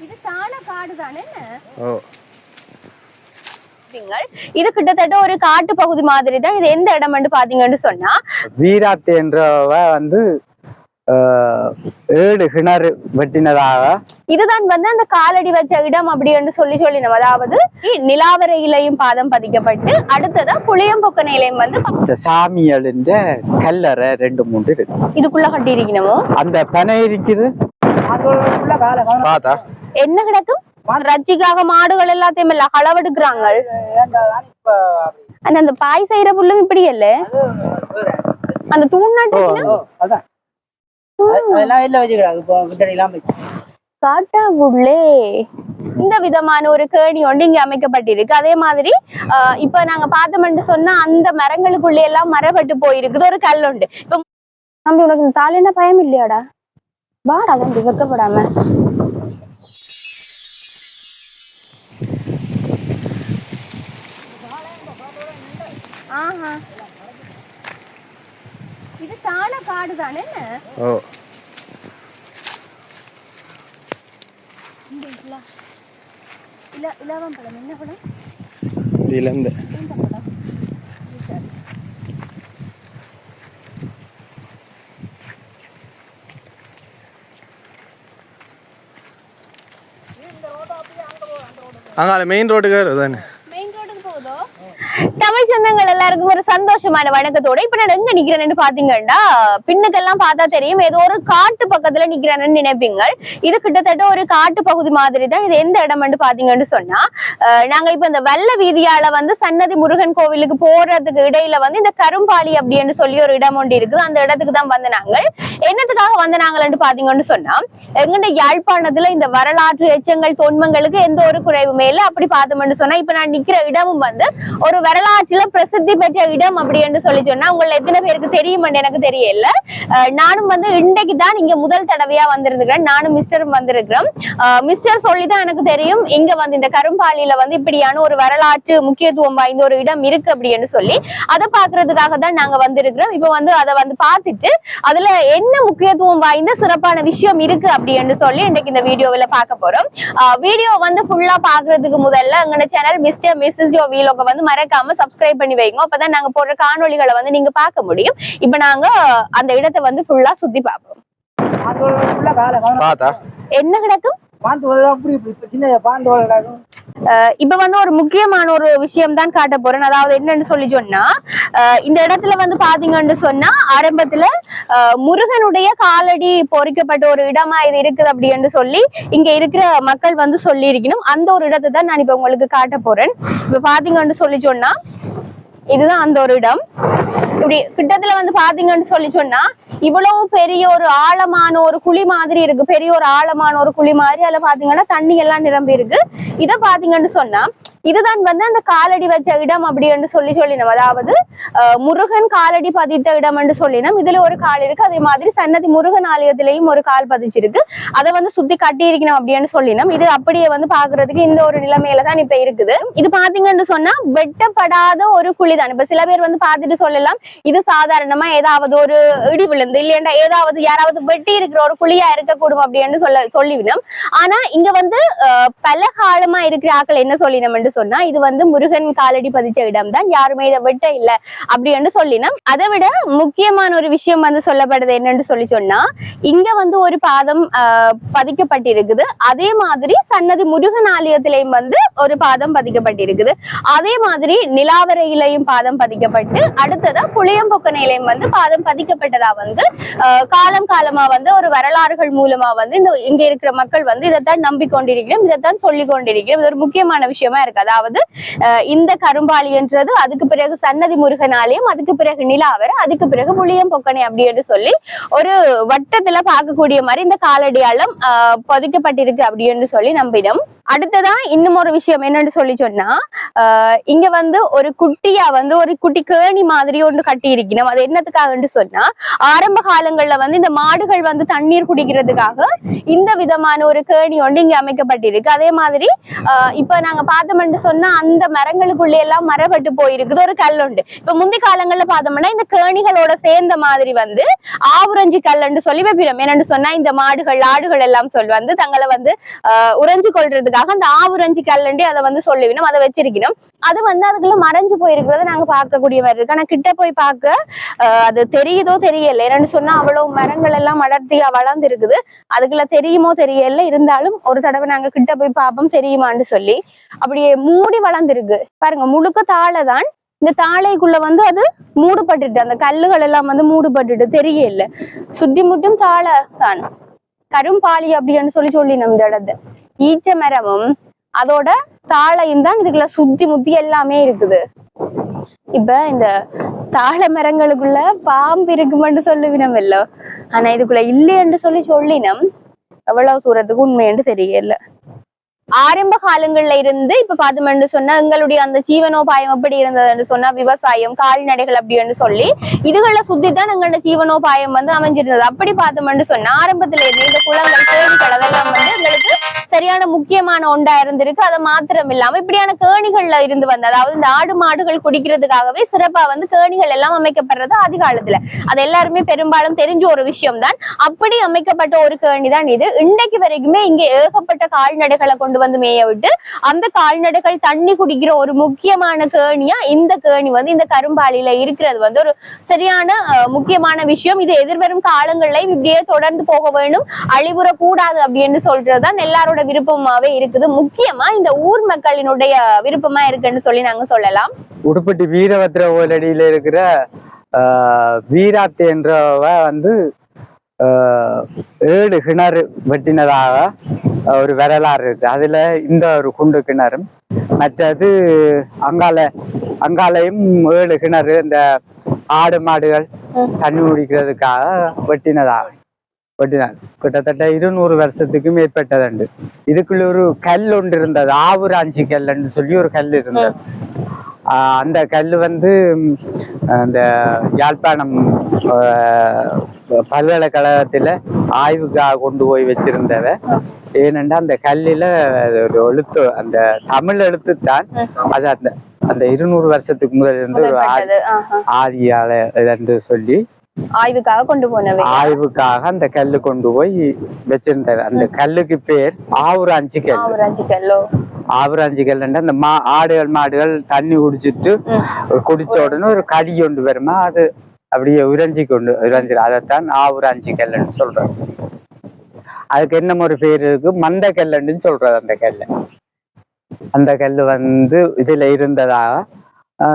இது தாழ காடு தானே ஓ இது கிட்டத்தட்ட ஒரு காட்டு பகுதி மாதிரி தான் இது எந்த இடம்னு பாத்தீங்கன்னு சொன்னா வீராத்தேன்றவ வந்து ஆஹ், ஏழு கிணறு வெட்டினதாக இதுதான் வந்து அந்த காலடி வச்ச இடம் அப்படின்னு சொல்லி சொல்லினோம் அதாவது நிலாவர இலையும் பாதம் பதிக்கப்பட்டு அடுத்ததா புளியம்பொக்கன இலையும் வந்து இந்த சாமியலின்ற கல்லறை ரெண்டு மூன்று இருக்கு இதுக்குள்ள கட்டி இருக்கணுமோ அந்த பனை இருக்குது என்ன கிடக்கும்? ரஜ்ஜிக்காக மாடுகள் எல்லாத்தையும் எல்லாம் களவெடுக்கிறாங்க ஆனா அந்த பாய் செய்யற புல்லும் இப்படி இல்ல அந்த தூண்ணாட்டு அதான். அதெல்லாம் வெளில வச்சுக்கிறாங்க இப்போ விட்டடி இல்லாம காட்டா புள்ளே இந்த விதமான ஒரு கேணி ஒன்று இங்க அமைக்கப்பட்டிருக்கு. அதே மாதிரி ஆஹ் இப்ப நாங்க பார்த்தோம்னு சொன்னா அந்த மரங்களுக்குள்ள எல்லாம் மரப்பட்டு போயிருக்குது. ஒரு கல் உண்டு. இப்ப தம்பி உனக்கு இந்த தாலின்னா பயம் இல்லையாடா? வாடா தம்பி வெக்கப்படாம. ஆஹா. இது தாழ காடு தானே ஓ. இல்ல இலவம் பழம். என்ன பழம்? பழம். அங்கால மெயின் ரோட்டுக்கு தானே மெயின் ரோடுக்கு போகுதோ தமிழ் சொந்தங்கள் எல்லாருக்கும். ஒரு சந்தோஷமான வணக்கத்தோட இப்ப நான் எங்க நிக்கிறேன்னு பாத்தீங்கன்னா பின்னுக்கெல்லாம் பார்த்தா தெரியும். ஏதோ ஒரு காட்டு பக்கத்துல நிக்கிறேன்னு நினைப்பீங்க இது கிட்டத்தட்ட ஒரு காட்டு பகுதி மாதிரி தான் இது எந்த இடம்னு பாத்தீங்கன்னு சொன்னா நாங்க இப்ப இந்த வெள்ள வீதியால வந்து சன்னதி முருகன் கோவிலுக்கு போறதுக்கு இடையில வந்து இந்த கரும்பாளி அப்படின்னு சொல்லி ஒரு இடம் ஒன்று இருக்குது. அந்த இடத்துக்கு தான் வந்த நாங்கள். என்னத்துக்காக வந்த நாங்கள்னு பாத்தீங்கன்னு சொன்னா எங்கட யாழ்ப்பாணத்துல இந்த வரலாற்று எச்சங்கள் தொன்மங்களுக்கு எந்த ஒரு குறைவுமே இல்லை. அப்படி பார்த்தோம்னு சொன்னா இப்ப நான் நிக்கிற இடமும் வந்து ஒரு வரலாற்றுல பிரசித்தி பெற்ற இடம் அப்படின்னு சொல்லி சொன்னா உங்களை எத்தனை பேருக்கு தெரியும் எனக்கு தெரியல. நானும் வந்து இன்றைக்கு தான் இங்க முதல் தடவையா வந்திருக்கிறேன். நானும் மிஸ்டரும் வந்திருக்கிறோம். மிஸ்டர் சொல்லி தான் எனக்கு தெரியும். இங்க வந்து இந்த கரும்பாலியில வந்து இப்படியான ஒரு வரலாற்று முக்கியத்துவம் வாய்ந்த ஒரு இடம் இருக்கு அப்படின்னு சொல்லி அதை பாக்குறதுக்காக தான் நாங்க வந்திருக்கிறோம். இப்ப வந்து அதை வந்து பார்த்துட்டு அதுல என்ன முக்கியத்துவம் வாய்ந்த சிறப்பான விஷயம் இருக்கு அப்படின்னு சொல்லி இன்னைக்கு இந்த வீடியோவில் பார்க்க போறோம். வீடியோ வந்து ஃபுல்லா பாக்குறதுக்கு முதல்ல எங்களோட சேனல் மிஸ்டர் மிஸ்ஸஸ் ஜோ வீலோக வந்து மறக்காம சப்ஸ்கிரைப் பண்ணி வைங்க. அப்பதான் நாங்க போடுற காணொளிகளை வந்து நீங்க பார்க்க முடியும். இப்ப நாங்க அந்த இடத்தை வந்து ஃபுல்லா சுத்தி பார்ப்போம். என்ன கிடக்கும் இப்ப சின்ன கிடக்கும் அஹ் இப்ப வந்து ஒரு முக்கியமான ஒரு விஷயம் தான் காட்ட போறேன். அதாவது என்னன்னு சொல்லி சொன்னா இந்த இடத்துல வந்து பாத்தீங்கன்னு சொன்னா ஆரம்பத்துல முருகனுடைய காலடி பொறிக்கப்பட்ட ஒரு இடமா இது இருக்குது அப்படின்னு சொல்லி இங்க இருக்கிற மக்கள் வந்து சொல்லி இருக்கணும் அந்த ஒரு இடத்தை தான் நான் இப்ப உங்களுக்கு காட்ட போறேன். இப்ப பாத்தீங்கன்னு சொல்லி சொன்னா இதுதான் அந்த ஒரு இடம். இப்படி கிட்டத்துல வந்து பாத்தீங்கன்னு சொல்லி சொன்னா இவ்வளவு பெரிய ஒரு ஆழமான ஒரு குழி மாதிரி இருக்கு. பெரிய ஒரு ஆழமான ஒரு குழி மாதிரி அதுல பாத்தீங்கன்னா தண்ணி எல்லாம் நிரம்பி இருக்கு இத பாத்தீங்கன்னு சொன்னா இதுதான் வந்து அந்த காலடி வச்ச இடம் அப்படின்னு சொல்லி சொல்லினோம். அதாவது முருகன் காலடி பதித்த இடம் என்று சொல்லினோம். இதுல ஒரு கால் இருக்கு. அதே மாதிரி சன்னதி முருகன் ஆலயத்திலையும் ஒரு கால் பதிச்சிருக்கு அதை வந்து சுத்தி கட்டி இருக்கணும் அப்படின்னு சொல்லினோம். இது அப்படியே வந்து பாக்குறதுக்கு இந்த ஒரு நிலைமையில தான் இப்ப இருக்குது. இது பாத்தீங்கன்னு சொன்னா வெட்டப்படாத ஒரு குழிதான். இப்ப சில பேர் வந்து பார்த்துட்டு சொல்லலாம் இது சாதாரணமா ஏதாவது ஒரு இடி விழுந்து இல்லையா ஏதாவது யாராவது வெட்டி இருக்கிற ஒரு குழியா இருக்கக்கூடும் அப்படின்னு சொல்ல சொல்லிவிடும். ஆனா இங்க வந்து பல காலமா இருக்கிற ஆக்கள் என்ன சொல்லினோம் என்று சொன்னா இது வந்து முருகன் காலடி பதிச்ச இடம் தான் யாருமே இதை விட்ட இல்ல. அப்படின்னு சொல்லினா அதை விட முக்கியமான ஒரு விஷயம் வந்து சொல்லப்படுது என்னன்னு சொல்லி சொன்னா இங்க வந்து ஒரு பாதம் பதிக்கப்பட்டிருக்குது. அதே மாதிரி சன்னதி முருகன் ஆலயத்திலையும் வந்து ஒரு பாதம் பதிக்கப்பட்டிருக்குது. அதே மாதிரி நிலாவரையிலையும் பாதம் பதிக்கப்பட்டு அடுத்ததா புளியம்பொக்கனையிலையும் வந்து பாதம் பதிக்கப்பட்டதா வந்து காலம் காலமா வந்து ஒரு வரலாறுகள் மூலமா வந்து இந்த இங்க இருக்கிற மக்கள் வந்து இதைத்தான் நம்பிக்கொண்டிருக்கிறோம் இதைத்தான் சொல்லி கொண்டிருக்கிறோம் இது ஒரு முக்கியமான விஷயமா இருக்கு அதாவது அஹ், இந்த கரும்பாளின்றது அதுக்கு பிறகு சன்னதி முருகன் ஆலயம் அதுக்கு பிறகு நிலாவர் அதுக்கு பிறகு புளியம்பொக்கனை அப்படின்னு சொல்லி ஒரு வட்டத்துல பார்க்கக்கூடிய மாதிரி இந்த காலடியாளம் ஆஹ் பதிக்கப்பட்டிருக்கு அப்படின்னு சொல்லி நம்பினோம். அடுத்ததா இன்னும் ஒரு விஷயம் என்னன்னு சொல்லி சொன்னா இங்க வந்து ஒரு குட்டியா வந்து ஒரு குட்டி கேணி மாதிரி ஒன்று கட்டி இருக்கணும் அது என்னத்துக்காகன்னு சொன்னா ஆரம்ப காலங்கள்ல வந்து இந்த மாடுகள் வந்து தண்ணீர் குடிக்கிறதுக்காக இந்த விதமான ஒரு கேணி ஒன்று இங்க அமைக்கப்பட்டிருக்கு. அதே மாதிரி ஆஹ் இப்ப நாங்க பார்த்தோம்னு சொன்னா அந்த மரங்களுக்குள்ளே எல்லாம் மரப்பட்டு போயிருக்குது ஒரு கல் உண்டு இப்ப முந்தி காலங்கள்ல பார்த்தோம்னா இந்த கேணிகளோட சேர்ந்த மாதிரி வந்து ஆவுரஞ்சி கல்லுன்னு சொல்லி வைப்பிடும் என்னன்னு சொன்னா இந்த மாடுகள் ஆடுகள் எல்லாம் சொல் வந்து தங்களை வந்து ஆஹ் உறைஞ்சு கொள்றதுக்காக அந்த ஆவுரஞ்சி கல்லண்டி அதை வந்து சொல்லுவினோம் அதை வச்சிருக்கணும் அது வந்து அதுக்குள்ள மறைஞ்சு போயிருக்கிறத நாங்க பார்க்கக்கூடிய மாதிரி இருக்கு. ஆனா கிட்ட போய் பார்க்க ஆஹ் அது தெரியுதோ தெரியல. என்னன்னு சொன்னா அவ்வளவு மரங்கள் எல்லாம் அடர்த்தியா வளர்ந்து இருக்குது அதுக்குள்ள தெரியுமோ தெரியல. இருந்தாலும் ஒரு தடவை நாங்க கிட்ட போய் பார்ப்போம் தெரியுமான்னு சொல்லி அப்படியே மூடி வளர்ந்துருக்கு. பாருங்க முழுக்க தாழதான் இந்த தாளைக்குள்ள வந்து அது மூடுபட்டுட்டு அந்த கல்லுகள் எல்லாம் வந்து மூடுபட்டுட்டு தெரியல. சுத்தி முட்டும் தாழ தான். கரும்பாளி அப்படின்னு சொல்லி சொல்லினோம் இந்த இடத்தை. ஈச்ச மரமும் அதோட தாழையும் தான் இதுக்குள்ள சுத்தி முத்தி எல்லாமே இருக்குது. இப்ப இந்த தாழை மரங்களுக்குள்ள பாம்பு இருக்குமென்று சொல்லுவினம் இல்ல ஆனா இதுக்குள்ள இல்லையென்று சொல்லி சொல்லினம். எவ்வளவு தூரத்துக்கு உண்மைன்னு தெரியல. ஆரம்ப காலங்கள்ல இருந்து இப்ப பார்த்தோம்னு சொன்னா எங்களுடைய அந்த ஜீவனோபாயம் எப்படி இருந்ததுன்னு சொன்னா விவசாயம் கால்நடைகள் அப்படின்னு சொல்லி இதுகளை சுத்தி தான் எங்களோட ஜீவனோபாயம் வந்து அமைஞ்சிருந்தது. அப்படி பார்த்தோம்னு சொன்னா ஆரம்பத்துல இருந்து இந்த குளங்கள் கேணிகள் அதெல்லாம் வந்து எங்களுக்கு சரியான முக்கியமான ஒன்றா இருந்திருக்கு. அதை மாத்திரம் இல்லாம இப்படியான கேணிகள்ல இருந்து வந்து அதாவது இந்த ஆடு மாடுகள் குடிக்கிறதுக்காகவே சிறப்பா வந்து கேணிகள் எல்லாம் அமைக்கப்படுறது ஆதி காலத்துல அது எல்லாருமே பெரும்பாலும் தெரிஞ்ச ஒரு விஷயம் தான் அப்படி அமைக்கப்பட்ட ஒரு கேணி தான் இது. இன்றைக்கு வரைக்குமே இங்க ஏகப்பட்ட கால்நடைகளை கொண்டு கொண்டு வந்து மேய விட்டு அந்த கால்நடைகள் தண்ணி குடிக்கிற ஒரு முக்கியமான கேணியா இந்த கேணி வந்து இந்த கரும்பாலியில இருக்கிறது வந்து ஒரு சரியான முக்கியமான விஷயம். இது எதிர்வரும் காலங்கள்ல இப்படியே தொடர்ந்து போக வேணும். அழிவுற கூடாது அப்படின்னு சொல்றதுதான் எல்லாரோட விருப்பமாவே இருக்குது. முக்கியமா இந்த ஊர் மக்களினுடைய விருப்பமா இருக்குன்னு சொல்லி நாங்க சொல்லலாம். உடுப்பட்டி வீரபத்திர ஓலடியில இருக்கிற ஆஹ், வீராத்தி என்றவ வந்து ஏழு கிணறு வெட்டினதாக ஒரு வரலாறு இருக்கு. அதுல இந்த ஒரு குண்டு கிணறும் மற்றது அங்கால அங்காலையும் ஏழு கிணறு இந்த ஆடு மாடுகள் தண்ணி குடிக்கிறதுக்காக வெட்டினதாக வெட்டினார் கிட்டத்தட்ட இருநூறு வருஷத்துக்கு மேற்பட்டதுண்டு. இதுக்குள்ள ஒரு கல் ஒன்று இருந்தது. ஆவுராஞ்சி கல்லுன்னு சொல்லி ஒரு கல் இருந்தது. அந்த கல் வந்து அந்த யாழ்ப்பாணம் பல்கலைக்கழகத்துல ஆய்வுக்காக கொண்டு போய் வச்சிருந்தவ ஏனென்றா அந்த கல்லில ஒரு எழுத்து அந்த தமிழ் எழுத்து தான் அது அந்த அந்த இருநூறு வருஷத்துக்கு முதல் இருந்து ஒரு. ஆதியால என்று சொல்லி ஆய்வுக்காக கொண்டு போனவை. ஆய்வுக்காக அந்த கல்லு கொண்டு போய் வச்சிருந்தாரு அந்த கல்லுக்கு பேர் ஆவுராஞ்சி கல். அஞ்சு கல்லோ. ஆவுராஞ்சி கல்லுன்னா அந்த மா ஆடுகள் மாடுகள் தண்ணி குடிச்சிட்டு குடிச்ச உடனே ஒரு கடி கொண்டு வருமா? அது அப்படியே உறைஞ்சி கொண்டு உறைஞ்சி அதைத்தான் ஆவுராஞ்சி கல்லுன்னு சொல்றாங்க. அதுக்கு என்ன ஒரு பேர் இருக்கு? மந்த கல்லுன்னு சொல்றது அந்த கல்லை. அந்த கல் வந்து இதுல இருந்ததாக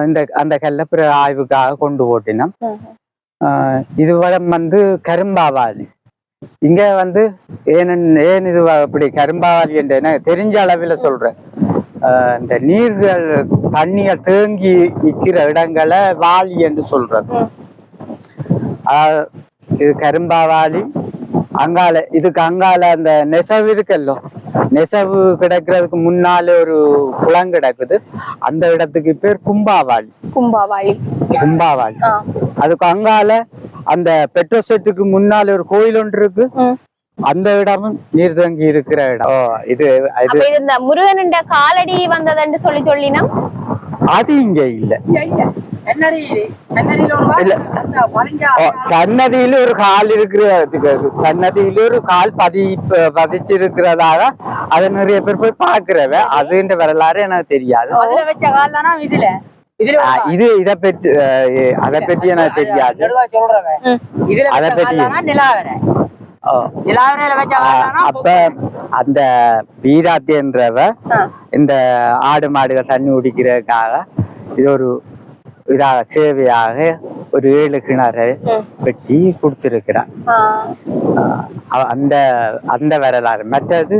இந்த அந்த கல்லை பிற ஆய்வுக்காக கொண்டு போட்டினோம். ஆஹ் இது வளம் வந்து கரும்பாவாளி இங்க வந்து ஏன் ஏன் இது அப்படி கரும்பாவாளி என்று தெரிஞ்ச அளவில் சொல்றேன். இந்த நீர்கள் தண்ணிகள் தேங்கி நிற்கிற இடங்களை வாளி என்று சொல்றது. இது கரும்பாவாளி அங்கால இதுக்கு அங்கால அந்த நெசவு இருக்கல்லோ. நெசவு கிடக்கிறதுக்கு முன்னால ஒரு குளம் கிடக்குது. அந்த இடத்துக்கு பேர் கும்பாவாளி. கும்பாவாளி. கும்பாவாளி. அதுக்கு அங்கால அந்த பெட்ரோல் செட்டுக்கு முன்னால ஒரு கோயில் ஒன்று இருக்கு. அந்த இடமும் நீர் தங்கி இருக்கிற இடம். இது இது இந்த முருகனுடைய காலடி வந்ததுன்னு சொல்லி சொல்லினம். அது இங்க இல்ல. சன்னதியில ஒரு கால் இருக்கிற சன்னதியில ஒரு கால் பதி பதிச்சிருக்கிறதாக அதை நிறைய பேர் போய் பாக்குறவ அதுன்ற வரலாறு எனக்கு தெரியாது. இது இத பற்றி அதை பற்றி எனக்கு தெரியாது. அதை தானா அப்ப அந்த வீராத்தி என்றவ ஆ. இந்த ஆடு மாடுகள் தண்ணி குடிக்கிறதுக்காக இது ஒரு இதாக சேவையாக ஒரு ஏழு கிணறு. வெட்டி. அஹ் அந்த அந்த வரலாறு. மற்றது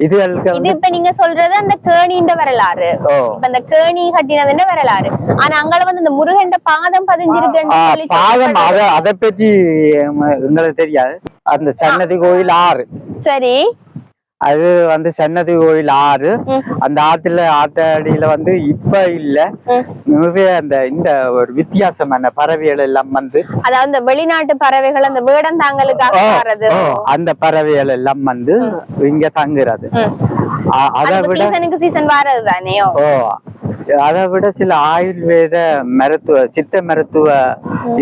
இது வந்து இப்ப நீங்க சொல்றது அந்த கேணின்ற வரலாறு. இப்ப அந்த கேணி கட்டினதுன்ற வரலாறு? ஆனா அங்கால வந்து அந்த முருகன் பாதம் சொல்லி பாதம் அத. அதை பற்றி எங்களுக்கு தெரியாது. அந்த சன்னதி கோயில் ஆறு. சரி. அது வந்து சென்னதி கோயில் ஆறு. அந்த ஆத்துல ஆத்தடியில வந்து இப்ப இல்ல. நிறைய அந்த இந்த ஒரு வித்தியாசமான பறவைகள் எல்லாம் வந்து அதாவது இந்த வெளிநாட்டு பறவைகள் அந்த ஓ, அந்த பறவைகள் எல்லாம் வந்து இங்க தங்குறது. அதை விட சீசன் வர்றது தானேயோ ஓ. அதை விட சில ஆயுர்வேத மருத்துவ சித்த மருத்துவ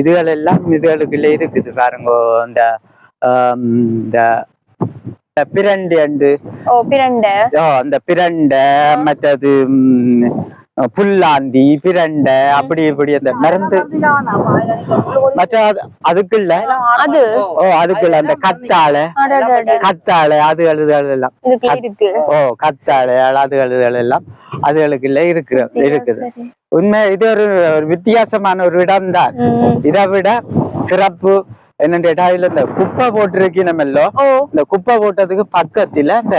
இதுகள் எல்லாம் இதுகளுக்குள்ள இருக்குது பாருங்க. இந்த இந்த பிரண்டி அண்டு. ஓ பிரண்டை ஓ அந்த பிரண்டை மற்றது புல்லாந்தி பிரண்டை அப்படி இப்படி அந்த மருந்து. மற்ற அது- அதுக்குள்ள அது. ஓ அதுக்குள்ள அந்த கத்தாழை. கத்தாழை அது எழுதுகள் எல்லாம். ஓ கத்தாழை அது எழுதுகள் எல்லாம். அதுகளுக்குள்ள இருக்கு இருக்குது. உண்மை இது ஒரு ஒரு வித்தியாசமான ஒரு இடம் தான். ம். இதை விட சிறப்பு என்னன்னு கேட்டா இந்த குப்பை போட்டிருக்கீங்களோ ஓ. இந்த குப்பை போட்டதுக்கு பக்கத்துல அந்த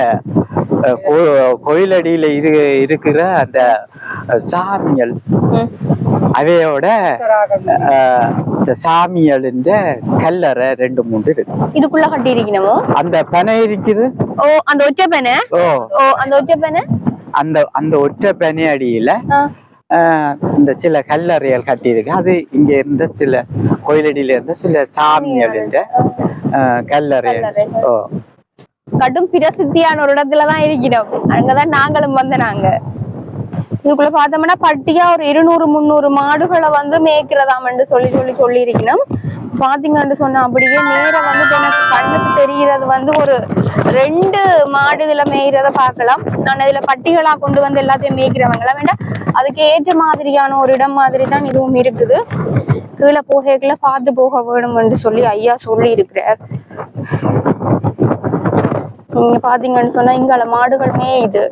கோயிலடியில இரு இருக்கிற அந்த சாமிகள். அவையோட இந்த சாமியலின்ற கல்லறை ரெண்டு மூன்று இருக்கு. இதுக்குள்ள கட்டி இருக்கணுமோ அந்த பனை இருக்குது. ஓ அந்த ஒற்றை பெண்ணு ஓ. அந்த ஒற்றை பெண்ணு அந்த அந்த ஒற்றை பனை அடியில இந்த சில கல்லறைகள் கட்டியிருக்கு. அது இங்க இருந்த சில கோயிலடியில இருந்த சில சாமிகள். என்ற ஆஹ் கல்லறை. ஓ. கடும் பிரசித்தியான ஒரு இடத்துலதான் இருக்கிறோம். அங்கதான் நாங்களும் வந்த நாங்க. இதுக்குள்ள பார்த்தோம்னா பட்டியா ஒரு இருநூறு முந்நூறு மாடுகளை வந்து மேய்க்கிறதாமன்னு சொல்லி சொல்லி சொல்லி இருக்கணும் பாத்தீங்கன்னு சொன்னா அப்படியே நேரா வந்து எனக்கு கண்ணுக்கு தெரிகிறது வந்து ஒரு ரெண்டு மாடு இதுல மேய்கிறத பார்க்கலாம். நான் இதுல பட்டிகளா கொண்டு வந்து எல்லாத்தையும் மேய்க்கிறவங்களா வேண்டாம். அதுக்கு ஏற்ற மாதிரியான ஒரு இடம் மாதிரி தான் இதுவும் இருக்குது. கீழே போகைக்குள்ள பார்த்து போக வேணும்னு சொல்லி ஐயா சொல்லி இருக்கிறார் நீங்க பாத்தீங்கன்னு சொன்னா இங்கால மாடுகள் மேயுது.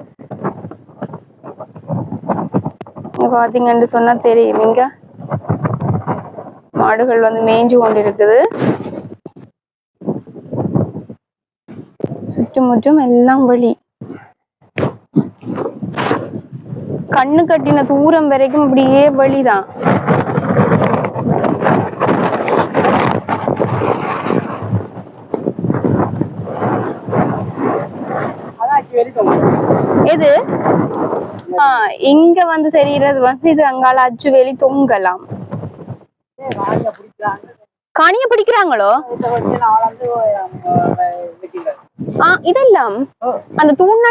இங்க பாத்தீங்கன்னு சொன்னா தெரியும். இங்க மாடுகள் வந்து மேய்ஞ்சு கொண்டிருக்குது. சுற்றுமுற்றும் எல்லாம் வழி கண்ணு கட்டின தூரம் வரைக்கும் அப்படியே வழிதான் எது? ஆஹ் இங்க வந்து தெரியறது வந்து இது அங்கால அச்சு வெளி தொங்கலாம். கனிய பிடிக்கிறாங்களோ? இதெல்லாம்? அந்த தூண்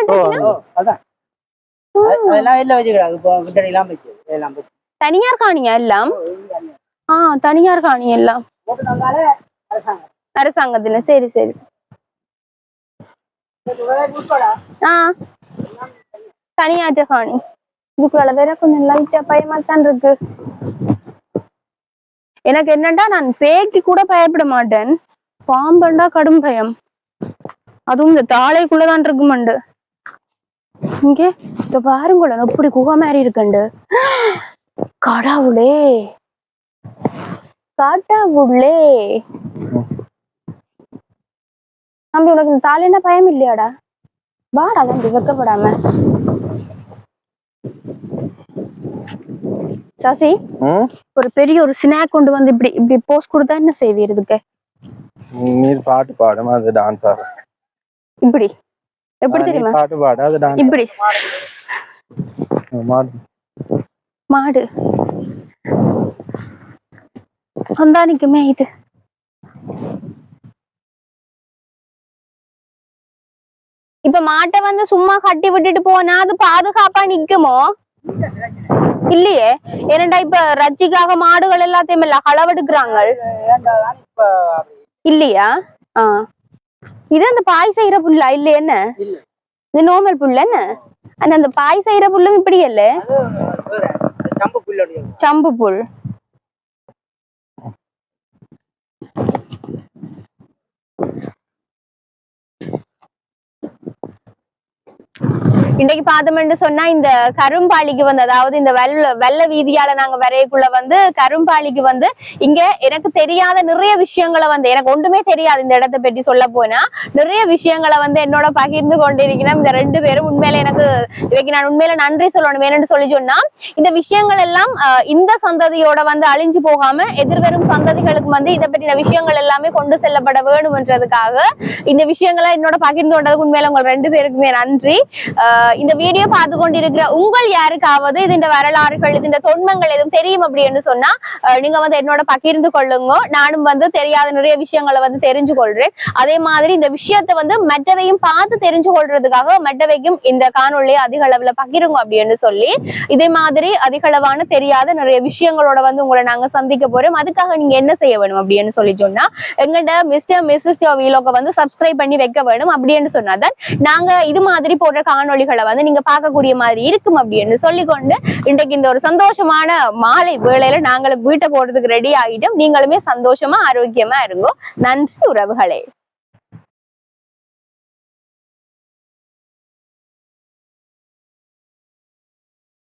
தனியார் காணியா எல்லாம்? ஆ தனியார் காணி எல்லாம். அரசாங்கத்துல. சரி சரி. ஆ. தனியாற்ற காணி. இதுக்குள்ள வேற கொஞ்சம் லைட்டா பயமா தான் இருக்கு எனக்கு என்னண்டா நான் பேய்க்கு கூட பயப்பட மாட்டேன். பாம்பண்டா கடும் பயம். அதுவும் இந்த தாளைக்குள்ளதான் இருக்குமண்டு. இங்கே இந்த பாருங்களேன் எப்படி குகை மாதிரி இருக்குண்டு. கடவுளே. கடவுளே. தம்பி உனக்கு இந்த தாளைன்னா பயம் இல்லையாடா வாடா தம்பி வெக்கப்படாம. சாசி ஒரு பெரிய ஒரு ஸ்நாக் கொண்டு வந்து இப்படி இப்படி போஸ்ட் கொடுத்தா என்ன செய்வீர் இதுக்கு? நீர் பாட்டு பாடும் அது டான்ஸ் ஆடும் இப்படி. எப்படி தெரியுமா? பாட்டு பாடு அது டான்ஸ் இப்படி. மாடு. வந்தானிக்குமே இது. இப்ப மாட்டை வந்து சும்மா கட்டி விட்டுட்டு போனா அது பாதுகாப்பா நிக்குமோ? இல்லையே ஏனண்டா இப்ப ரச்சிக்காக மாடுகள் எல்லாத்தையும் இல்ல களவெடுக்கிறாங்க இல்லையா ஆ இது அந்த பாய் செய்யற புல்லா இல்ல என்ன. இது நார்மல் புல் என்ன ஆனா அந்த பாய் செய்யற புல்லும் இப்படி இல்ல சம்பு புல் இன்னைக்கு பார்த்தோம்னு சொன்னா இந்த கரும்பாளிக்கு வந்து அதாவது இந்த வெள்ள வெள்ள வீதியால நாங்க வரையக்குள்ள வந்து கரும்பாளிக்கு வந்து இங்க எனக்கு தெரியாத நிறைய விஷயங்களை வந்து எனக்கு ஒன்றுமே தெரியாது இந்த இடத்தை பற்றி சொல்ல போனா. நிறைய விஷயங்களை வந்து என்னோட பகிர்ந்து கொண்டிருக்கிறேன். இந்த ரெண்டு பேரும் உண்மையில எனக்கு இவைக்கு நான் உண்மையில நன்றி சொல்லணும் என்னன்னு சொல்லி சொன்னா. இந்த விஷயங்கள் எல்லாம் அஹ், இந்த சந்ததியோட வந்து அழிஞ்சு போகாம எதிர்வரும் சந்ததிகளுக்கு வந்து இதை பற்றின விஷயங்கள் எல்லாமே கொண்டு செல்லப்பட வேணும்ன்றதுக்காக இந்த விஷயங்களை என்னோட பகிர்ந்து கொண்டதுக்கு உண்மையில உங்கள் ரெண்டு பேருக்குமே நன்றி. இந்த வீடியோ பார்த்து கொண்டிருக்கிற உங்கள் யாருக்காவது இது இந்த வரலாறுகள் இந்த தொன்மங்கள் எதுவும் தெரியும் அப்படின்னு சொன்னா நீங்க வந்து என்னோட பகிர்ந்து கொள்ளுங்க. நானும் வந்து தெரியாத நிறைய விஷயங்களை வந்து தெரிஞ்சு கொள்றேன். அதே மாதிரி இந்த விஷயத்தை வந்து மற்றவையும் பார்த்து தெரிஞ்சு கொள்றதுக்காக மற்றவைக்கும் இந்த காணொலியை அதிக அளவுல பகிருங்க அப்படின்னு சொல்லி இதே மாதிரி அதிக அளவான தெரியாத நிறைய விஷயங்களோட வந்து உங்களை நாங்க சந்திக்க போறோம். அதுக்காக நீங்க என்ன செய்ய வேணும் அப்படின்னு சொல்லி சொன்னா எங்கள்ட மிஸ்டர் மிஸ்ஸஸ் வீலோக வந்து சப்ஸ்கிரைப் பண்ணி வைக்க வேணும் அப்படின்னு சொன்னாதான் நாங்க இது மாதிரி போடுற காணொளிகளை வந்து நீங்க பார்க்கக்கூடிய மாதிரி இருக்கும் அப்படின்னு சொல்லிக்கொண்டு இன்றைக்கு இந்த ஒரு சந்தோஷமான மாலை வேளையில நாங்களும் வீட்டை போடுறதுக்கு ரெடி ஆகிட்டோம். நீங்களுமே சந்தோஷமா ஆரோக்கியமா இருங்கோ. நன்றி உறவுகளே.